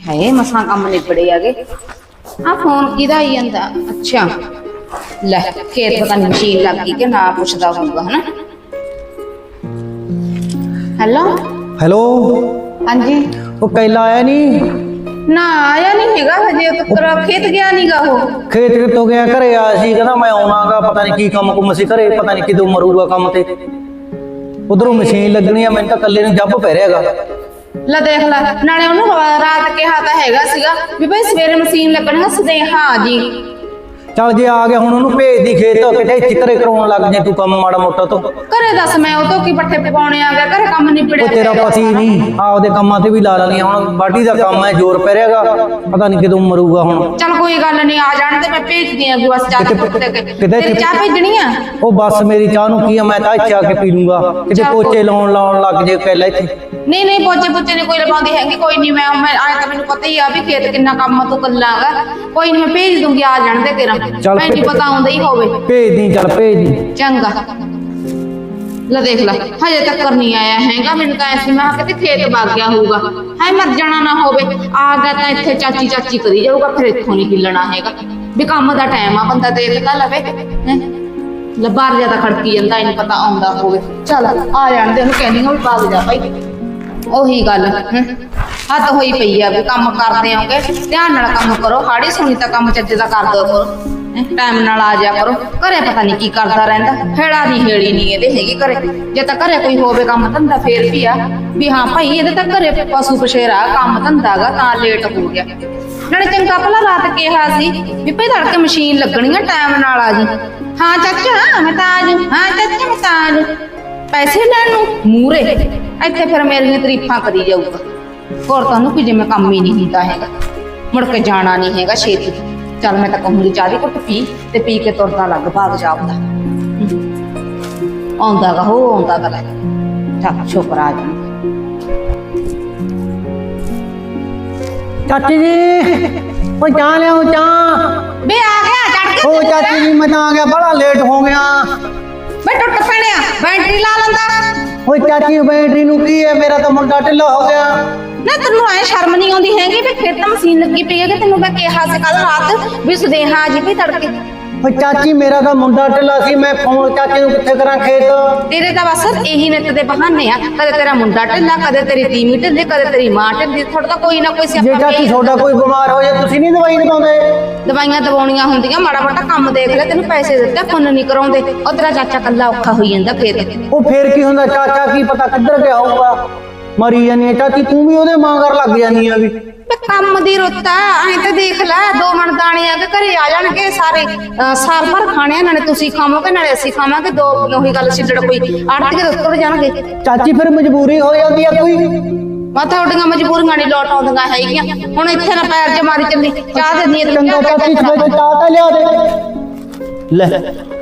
ਹਾਏ ਮਸਾਂ ਕੰਮ ਨਿਬੜੇ ਆਗੇ ਆ ਫੋਨ ਕਿਹਦਾ ਆਈ ਜਾਂਦਾ? ਅੱਛਾ। ਲੈ ਖੇਤ ਪਤਾ ਨਹੀਂ ਮਸ਼ੀਨ ਲੱਗ ਗਈ ਕਿ ਨਾ ਪੁੱਛਦਾ ਹੋਊਗਾ ਹਨਾ? ਹੈਲੋ ਹੈਲੋ ਹਾਂਜੀ। ਉਹ ਕੈਲਾ ਆਇਆ ਨਹੀਂ ਨਾ ਆਇਆ ਨਹੀਂ ਹੈਗਾ ਹਜੇ ਤੱਕ ਖੇਤ ਗਿਆ ਨਹੀਂਗਾ ਉਹ। ਖੇਤ ਕਿਤੋਂ ਗਿਆ? ਘਰੇ ਆਇਆ ਸੀ ਕਹਿੰਦਾ ਮੈਂ ਆਉਣਾਗਾ ਪਤਾ ਨਹੀਂ ਕੀ ਕੰਮ ਕੁਮ ਸੀ ਘਰੇ ਪਤਾ ਨਹੀਂ ਕਿਦੋਂ ਮਰੂਗਾ ਕੰਮ ਤੇ। ਉਧਰੋਂ ਮਸ਼ੀਨ ਲੱਗਣੀ ਆ ਮੈਨੂੰ ਤਾਂ ਇਕੱਲੇ ਨੂੰ ਜੱਬ ਪੈ ਰਿਹਾਗਾ ਲੈ ਦੇਖ ਲੈ, ਨਾਲੇ ਉਹਨੂੰ ਰਾਤ ਕਿਹਾ ਤਾਂ ਹੈਗਾ ਸੀਗਾ ਵੀ ਭਾਈ ਸਵੇਰੇ ਮਸ਼ੀਨ ਲੱਗਣੀ ਸਦੇਹਾ ਜੀ। ਚੱਲ ਜੇ ਆ ਗਿਆ ਹੁਣ ਉਹਨੂੰ ਭੇਜ ਦੀ ਖੇਤ ਕਿਤੇ ਇੱਥੇ ਕਰਾਉਣ ਲੱਗ ਜੇ ਤੂੰ ਕੰਮ ਮਾੜਾ ਮੋਟਾ ਤੋਂ। ਘਰੇ ਦੱਸ ਮੈਂ ਉਹ ਤੋਂ ਕੀ ਪੱਠੇ ਪਕਾਉਣੇ ਆ? ਗਿਆ ਘਰੇ ਕੰਮ ਨਿਬੜਿਆ ਤੇਰਾ ਪਤੀ ਨਹੀਂ। ਆਪਦੇ ਕੰਮਾਂ ਤੇ ਵੀ ਲਾ ਲੈਣੀ ਹੁਣ। ਬਾਡੀ ਦਾ ਕੰਮ ਹੈ ਜ਼ੋਰ ਪੈ ਰਿਹਾਗਾ। ਪਤਾ ਨਹੀਂ ਕਿਦੋਂ ਮਰੂਗਾ ਹੁਣ। ਚਲ ਕੋਈ ਗੱਲ ਨਹੀਂ ਆ ਜਾਣ ਤੇ ਮੈਂ ਭੇਜਦੀ ਆਂ ਬਸ ਚਾਹ ਕਿਤੇ- ਪੁੱਤ ਕੇ। ਕਿਤੇ- ਤੇਰੀ ਚਾਹ ਭੇਜਣੀ ਆ? ਉਹ ਬਸ ਮੇਰੀ ਚਾਹ ਨੂੰ ਕੀ ਆ ਮੈਂ ਤਾਂ ਇੱਥੇ ਆ ਕੇ ਪੀ ਲੂੰਗਾ। ਕਿਤੇ ਪੋਚੇ ਲਾਉਣ ਲਾਉਣ ਲੱਗ ਜੇ ਪਹਿਲਾਂ ਇੱਥੇ। ਨਹੀਂ ਨਹੀਂ ਪੋਚੇ ਪੁੱਚੇ ਨਹੀਂ ਕੋਈ ਲਵਾਉਂਦੀ ਹੈਗੀ ਕੋਈ ਨਹੀਂ ਮੈਂ ਮੈਂ ਆਏ ਤਾਂ ਮੈਨੂੰ ਪਤਾ ਹੀ ਆ ਵੀ ਖੇਤ ਕਿੰਨਾ ਕੰਮ ਤੂੰ ਕੱਲਾਗਾ ਕੋਈ ਨਹੀਂ ਮੈਂ ਭੇਜ ਦੂੰਗੀ ਆ ਜਾਣ ਦੇ ਤੇਰਾ। ਚੱਲ ਮੈਂ ਨਹੀਂ ਭੇ- ਪਤਾ ਆਉਂਦਾ ਹੀ ਹੋਵੇ। ਭੇਜ ਦੀ ਚੱਲ ਭੇਜ ਦੀ। ਚੰਗਾ। ਲੈ ਦੇਖ ਲੈ, ਹਜੇ ਤੱਕ ਨਹੀਂ ਆਇਆ ਹੈਗਾ, ਮੈਨੂੰ ਤਾਂ ਐਸੀ ਮੈਂ ਕਿਹਾ ਕਿਤੇ ਖੇਤ ਵਗ ਗਿਆ ਹੋਊਗਾ। ਹਾਏ, ਮਰ ਜਾਣਾ ਨਾ ਹੋਵੇ। ਆ ਗਿਆ ਤਾਂ ਇੱਥੇ ਚਾਚੀ ਚਾਚੀ ਕਰੀ ਜਾਊਗਾ, ਫਿਰ ਇੱਥੋਂ ਨਹੀਂ ਹਿੱਲਣਾ ਹੈਗਾ। ਵੀ ਕੰਮ ਦਾ ਟਾਈਮ ਆ, ਬੰਦਾ ਦੇਖਦਾ ਲਵੇ। ਹੈਂ। ਲੈ ਬਾਹਰ ਜ਼ਿਆਦਾ ਖੜਕੀ ਜਾਂਦਾ, ਇਹਨੂੰ ਪਤਾ ਆਉਂਦਾ ਹੋਵੇ। ਚੱਲ, ਆ ਜਾਣ ਦੇ, ਉਹਨੂੰ ਕਹਿੰਦੀ ਹਾਂ ਵੀ ਭੱਗ ਜਾ ਭਾਈ। ਉਹੀ ਗੱਲ, ਹੈਂ। ਹੱਦ ਹੋਈ ਪਈ ਆ ਵੀ ਕੰਮ ਕਰਦੇ ਆਂਗੇ ਧਿਆਨ ਨਾਲ ਕੰਮ ਕਰੋ, ਹਾੜੀ ਸੁਣੀ ਤਾਂ ਕੰਮ ਚੱਜ ਦਾ ਕਰ ਦਿਓ ਕਰੋ। ਟਾਈਮ ਨਾਲ ਆ ਜਾ ਕਰੋ। ਘਰੇ ਪਤਾ ਨਹੀਂ ਕੀ ਕਰਦਾ ਰਹਿੰਦਾ। ਹੈੜਾ ਨਹੀਂ ਹੇੜੀ ਨਹੀਂ ਇਹਦੇ ਹੈਗੀ ਘਰੇ। ਜੇ ਤਾਂ ਘਰੇ ਕੋਈ ਹੋਵੇ ਕੰਮ ਧੰਦਾ, ਫੇਰ ਵੀ ਆ। ਵੀ ਹਾਂ ਭਾਈ, ਇਹਦੇ ਤਾਂ ਘਰੇ ਪਸ਼ੂ ਪਸ਼ੇਰਾ ਕੰਮ ਧੰਦਾਗਾ ਤਾਂ ਲੇਟ ਹੋ ਗਿਆ। ਨਾਲੇ ਚੰਗਾ ਭਲਾ ਰਾਤ ਕਿਹਾ ਸੀ ਵੀ ਭਈ ਤੜਕੇ ਮਸ਼ੀਨ ਲੱਗਣੀ ਆ ਟਾਈਮ ਨਾਲ ਆ ਜੀ। ਹਾਂ ਚਾਚਾ ਮੈਂ ਤਾਂ ਆ ਜੂ ਹਾਂ ਚਾਚਾ ਮੈਂ ਤਾਂ ਆ ਜੂ ਪੈਸੇ ਲੈਣ ਨੂੰ ਮੂਰੇ ਇੱਥੇ ਫਿਰ ਮੇਰੀਆਂ ਤਾਰੀਫਾਂ ਕਰੀ ਜਾਊਗਾ। ਹੋਰ ਤੁਹਾਨੂੰ ਕਿ ਜਿਵੇਂ ਕੰਮ ਹੀ ਨਹੀਂ ਹੁੰਦਾ ਹੈਗਾ। ਮੁੜ ਕੇ ਜਾਣਾ ਨਹੀਂ ਹੈਗਾ ਛੇਤੀ। ਚੱਲ ਮੈਂ ਤਾਂ ਕਹੂੰਗੀ ਚਾਹ ਦੀ ਘੁੱਟ ਪੀ ਤੇ ਪੀ ਕੇ ਤੁਰਦਾ ਲੱਗ ਭਾਗ ਜਾਊਗਾ ਆਉਂਦਾ। ਗਾ ਹੋ ਆਉਂਦਾ ਗਾ ਲੈ। ਚੱਲ ਸ਼ੁਕਰ ਆ ਜਾਣਾ ਚਾਚੀ ਜੀ ਉਹ ਚਾਹ ਲਿਆਓ ਚਾਹ। ਬੇ ਆ ਗਿਆ ਚੜ ਕੇ ਉਹ ਚਾਚੀ ਜੀ ਮੈਂ ਤਾਂ ਆ ਗਿਆ ਬੜਾ ਲੇਟ ਹੋ ਗਿਆ। ਬੇ ਟੁੱਟ ਪੈਣਿਆ ਬੈਟਰੀ ਲਾ ਲੈਂਦਾ। ਓਏ ਚਾਚੀ ਬੈਟਰੀ ਨੂੰ ਕੀ ਹੈ? ਮੇਰਾ ਤਾਂ ਮੁੰਡਾ ਢਿੱਲਾ ਹੋ ਗਿਆ। ਨਾ ਤੈਨੂੰ ਐ ਸ਼ਰਮ ਨਹੀਂ ਆਉਂਦੀ ਹੈਗੀ ਵੀ ਖੇਤ ਮਸ਼ੀਨ ਲੱਗੀ ਪਈ ਹੈ ਕਿ ਤੈਨੂੰ ਮੈਂ ਕਿਹਾ ਸੀ ਕੱਲ ਰਾਤ ਵੀ ਸੁਦੇਹਾ ਜੀ ਵੀ ਤੜਕੇ। ਓਏ ਚਾਚੀ ਮੇਰਾ ਤਾਂ ਮੁੰਡਾ ਢਿੱਲਾ ਸੀ ਮੈਂ ਫੋਨ ਚਾਚੀ ਨੂੰ ਕਿੱਥੇ ਕਰਾਂ ਖੇਤ? ਤੇਰੇ ਤਾਂ ਬਸ ਇਹੀ ਨਿੱਤ ਦੇ ਬਹਾਨੇ ਆ ਕਦੇ ਤੇਰਾ ਮੁੰਡਾ ਢਿੱਲਾ ਕਦੇ ਤੇਰੀ ਤੀਵੀਂ ਢਿੱਲੀ ਕਦੇ ਤੇਰੀ ਮਾਂ ਢਿੱਲੀ ਥੋੜਾ ਤਾਂ ਕੋਈ ਨਾ ਕੋਈ ਜੇ ਸਿਆਪਾ ਚਾਚੀ ਪਿਆ। ਤੁਹਾਡਾ ਕੋਈ ਬਿਮਾਰ ਹੋ ਜਾਏ ਤੁਸੀਂ ਨਹੀਂ ਦਵਾਈ ਦਵਾਉਂਦੇ? ਦਵਾਈਆਂ ਦਵਾਉਣੀਆਂ ਹੁੰਦੀਆਂ ਮਾੜਾ ਮੋਟਾ ਕੰਮ ਦੇਖ ਲੈ ਤੈਨੂੰ ਪੈਸੇ ਦਿੱਤੇ ਪੁੰਨ ਨਹੀਂ ਕਰਾਉਂਦੇ ਉਹ ਤੇਰਾ ਚਾਚਾ ਕੱਲਾ ਔਖਾ ਹੋਈ ਜਾਂਦਾ ਖੇਤ ਉਹ ਫੇਰ ਕੀ ਹੁੰਦਾ ਚਾਚਾ ਕੀ ਪਤਾ ਕਿੱਧਰ ਗਿਆ ਹੋਊਗਾ? ਮਰੀ ਜਾਨੀ ਹੈ ਚਾਚੀ ਤੂੰ ਵੀ ਉਹਦੇ ਮਗਰ ਲੱਗ ਜਾਨੀ ਆ ਵੀ। ਤੇ ਕੰਮ ਦੀ ਰੁੱਤ ਆ ਐਂ ਤੇ ਦੇਖ ਲੈ ਦੋ ਮਣ ਦਾਣੇ ਆ ਕੇ ਘਰੇ ਆ ਜਾਣਗੇ ਸਾਰੇ। ਅਹ ਸਾਲ ਭਰ ਖਾਣੇ ਆ, ਨਾਲੇ ਤੁਸੀਂ ਖਾਵੋਗੇ ਨਾਲੇ ਅਸੀਂ ਖਾਵਾਂਗੇ ਦੋ ਉਹੀ ਗੱਲ ਛਿੱਡੜ ਕੋਈ। ਆੜਤੀ ਦੇ ਉੱਤਰ ਜਾਣਗੇ। ਚਾਚੀ ਫਿਰ ਮਜਬੂਰੀ ਹੋ ਜਾਂਦੀ ਆ ਕੋਈ। ਮੈਂ ਤਾਂ ਤੁਹਾਡੀਆਂ ਮਜਬੂਰੀਆਂ ਨਹੀਂ ਲੋਟ ਆਉਂਦੀਆਂ ਹੈਗੀਆਂ। ਹੁਣ ਇੱਥੇ ਨਾ ਪੈਰ ਚ ਮਾਰੀ ਚੱਲੀ ਚਾਹ ਦੇ ਨੀਤ ਚੰਗਾ ਚਾਚੀ ਸਵੇਰੇ ਚਾਹ ਤਾਂ ਲਿਆ ਦੇ। ਲੈ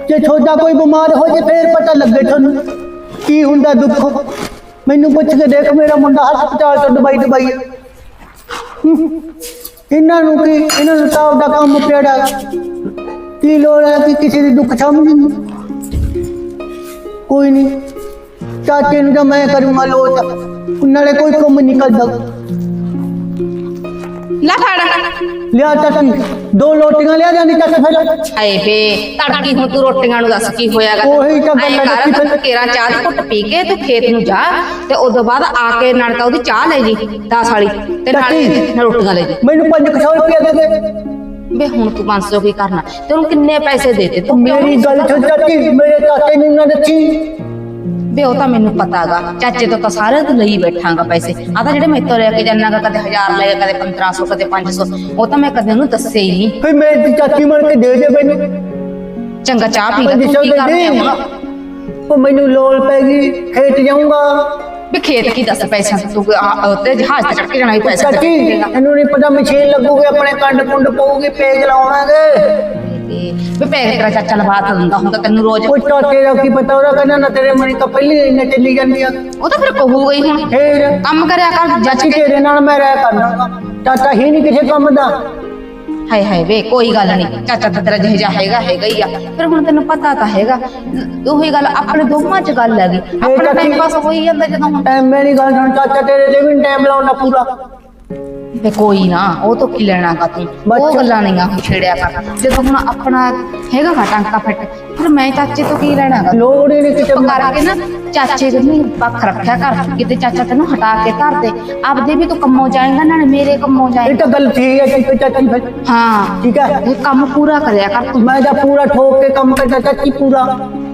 ਜੇ ਤੁਹਾਡਾ ਕੋਈ ਬਿਮਾਰ ਹੋ ਜੇ ਫੇਰ ਪਤਾ ਲੱਗੇ ਤੁਹਾਨੂੰ। ਕੀ ਹੁੰਦਾ ਦੁੱਖ? ਮੈਨੂੰ ਪੁੱਛ ਕੇ ਦੇਖ, ਮੇਰਾ ਮੁੰਡਾ ਹਸਪਤਾਲ ਤੋਂ ਦਵਾਈ ਦਵਾਈ ਆ। ਇਹਨਾਂ ਨੂੰ ਕੀ, ਇਹਨਾਂ ਨੂੰ ਤਾਂ ਆਪਦਾ ਕੰਮ ਪਿਆੜਾ ਕੀ ਲੋੜ ਹੈ ਕਿ ਕਿਸੇ ਦੀ ਦੁੱਖ ਸਮਝਣ ਕੋਈ ਨਹੀਂ। ਚਾਚੇ ਨੂੰ ਤਾਂ ਮੈਂ ਕਰੂੰਗਾ ਲੋਟ। ਨਾਲੇ ਕੋਈ ਕੰਮ ਨਿਕਲਦਾ ਲੈ ਫੜ। ਲਿਆ ਚਾਚੀ ਦੋ ਲੋਟੀਆਂ ਲਿਆ ਜਾਂਦੀ ਚੱਕ ਫਿਰ। ਹਾਏ ਬੇ ਤੜਕੀ ਹੁਣ ਤੂੰ ਰੋਟੀਆਂ ਨੂੰ ਦੱਸ ਕੀ ਹੋਇਆਗਾ ਉਹੀ ਤਾਂ ਗੱਲ ਹੈ, ਕਿ ਤੂੰ ਕੇਰਾ ਚਾਹ ਦੀ ਘੁੱਟ ਪੀ ਕੇ ਤੂੰ ਖੇਤ ਨੂੰ ਜਾ ਤੇ ਉਦੋਂ ਬਾਅਦ ਆ ਕੇ ਤਾਂ ਉਹਦੀ ਚਾਹ ਲੈ ਜੀ 10 ਵਾਲੀ। ਤੇ ਨਾਲੇ ਰੋਟੀਆਂ ਲੈ ਜੀ। ਮੈਨੂੰ 500 ਰੁਪਏ ਦੇ ਦੇ। ਬੇ ਹੁਣ ਤੂੰ 500 ਕੀ ਕਰਨਾ? ਤੇ ਉਹਨੂੰ ਕਿੰਨੇ ਪੈਸੇ ਦੇਤੇ? ਤੂੰ ਮੇਰੀ ਗੱਲ ਸੁਣ ਚਾਚੀ ਮੇਰੇ ਚਾਚੇ ਨੂੰ ਨਾ ਦੱਸੀ ਬੇ ਉਹ ਤਾਂ ਮੈਨੂੰ ਪਤਾਗਾ। ਚਾਚੇ ਤੋਂ ਤਾਂ ਸਾਰੇ ਤੋਂ ਲਈ ਬੈਠਾਂਗਾ ਪੈਸੇ। ਆ ਤਾਂ ਜਿਹੜੇ ਮੈਥੋਂ ਲੈ ਕੇ ਜਾਣਾਗਾ ਕਦੇ 1000 ਲੈ ਕਦੇ 1500 ਕਦੇ 500 ਉਹ ਤਾਂ ਮੈਂ ਕਦੇ ਉਹਨੂੰ ਦੱਸਿਆ ਹੀ ਨਹੀਂ। ਫਿਰ ਮੇਰੀ ਚਾਚੀ ਮਨ ਕੇ ਦੇ ਦੇ ਮੈਨੂੰ ਚੰਗਾ ਚਾਹ ਪੀ ਲੈ ਤੂੰ ਕੀ ਆ ਦੇ? ਹੁਣ? ਉਹ ਮੈਨੂੰ ਲੋੜ ਪੈ ਗਈ ਖੇਤ ਜਾਊਂਗਾ। ਵੀ ਖੇਤ ਕੀ ਦੱਸ ਪੈਸਿਆਂ ਤੋਂ? ਤੂੰ ਆ- ਉੱਤੇ ਜਹਾਜ਼ ਤੇ ਚੜ ਕੇ ਜਾਣਾ ਹੀ ਪੈਸਾ ਚਾਚੀ ਇਹਨੂੰ ਨਹੀਂ ਪਤਾ ਮਸ਼ੀਨ ਲੱਗੂਗੀ ਆਪਣੇ ਕੰਡ ਕੁੰਡ ਪਊਗੀ ਪੇਜ ਲਾਉਣਾਗੇ। ਵੀ ਪੈਸੇ ਤੇਰਾ ਚਾਚਾ ਲਵਾ ਤਾਂ ਦਿੰਦਾ ਹੁੰਦਾ ਤੈਨੂੰ ਰੋਜ਼। ਉਹ ਚਾਚੇ ਦਾ ਕੀ ਪਤਾ ਉਹਦਾ ਕਹਿੰਦਾ ਨਾ ਤੇਰੇ ਮਨੀ ਤਾਂ ਪਹਿਲੀ ਇੰਨੇ ਚੱਲੀ ਜਾਂਦੀ ਆ। ਉਹ ਤਾਂ ਫਿਰ ਕਹੂਗਾ ਹੀ ਹੁਣ। ਫੇਰ? ਕੰਮ ਕਰਿਆ ਕਰ ਜੱਜ ਕੇ। ਤੇਰੇ ਨਾਲ ਮੈਂ ਰਹਿ ਕਰਨਾ। ਚਾਚਾ ਹੀ ਨਹੀਂ ਕਿਸੇ ਕੰਮ ਦਾ। ਹਾਏ ਹਾਏ ਵੇ ਕੋਈ ਗੱਲ ਨਹੀਂ। ਚਾਚਾ ਤਾਂ ਤੇਰਾ ਜਿਹੇ ਹੈਗਾ ਹੈਗਾ ਹੀ ਆ। ਫਿਰ ਹੁਣ ਤੈਨੂੰ ਪਤਾ ਤਾਂ ਹੈਗਾ। ਉਹੀ ਗੱਲ ਆਪਣੇ ਦੋਵਾਂ ਚ ਗੱਲ ਹੈਗੀ। ਆਪਣਾ ਟਾਈਮ ਪਾਸ ਹੋਈ ਜਾਂਦਾ ਜਦੋਂ ਹੁਣ। ਟਾਈਮ ਮੇਰੀ ਗੱਲ ਸੁਣ ਚਾਚਾ ਤੇਰੇ ਤੇ ਵੀ ਟਾਈਮ ਲਾਉਣਾ ਪੂਰਾ। ਵੇ ਕੋਈ ਨਾ ਉਹ ਤੋਂ ਕੀ ਲੈਣਾ ਕਾ ਤੂੰ? ਉਹ ਬੱਚਾ- ਗੱਲਾਂ ਨਹੀਂ ਆ ਛੇੜਿਆ ਕਰ ਜਦੋਂ ਹੁਣ ਆਪਣਾ ਹੈਗਾ ਗਾ ਟਾਂਕਾ ਫਿੱਟ ਫਿਰ ਮੈਂ ਚਾਚੇ ਤੋਂ ਕੀ ਲੈਣਾ ਗਾ? ਲੋੜ ਹੀ ਨਹੀਂ ਕਿਤੇ ਚੁੱਪ ਕਰਕੇ ਨਾ ਚਾਚੇ ਨਹੀਂ ਪੱਖ ਰੱਖਿਆ ਕਰ। ਕਿਤੇ ਚਾਚਾ ਤੈਨੂੰ ਹਟਾ ਕੇ ਧਰ ਦੇ। ਆਪਦੇ ਵੀ ਤੂੰ ਕੰਮੋਂ ਜਾਏਗਾ ਨਾਲੇ ਮੇਰੇ ਕੰਮੋਂ ਇਹ ਜਾਏਗਾ ਤਾਂ ਗੱਲ ਠੀਕ ਹੈ ਹੈ ਚਾਚੀ ਫਿਰ। ਹਾਂ। ਠੀਕ ਹੈ। ਇਹ ਕੰਮ ਪੂਰਾ ਕਰਿਆ ਕਰ ਤੂੰ। ਮੈਂ ਤਾਂ ਪੂਰਾ ਠੋਕ ਕੇ ਕੰਮ ਕਰਦਾ ਚਾਚੀ ਪੂਰਾ।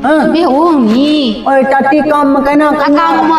ਹਾਂ। ਵੇ ਉਹ ਨਹੀਂ ਓਏ ਚਾਚੀ ਕੰਮ ਕਹਿਣਾ ਆ। ਕੰਮ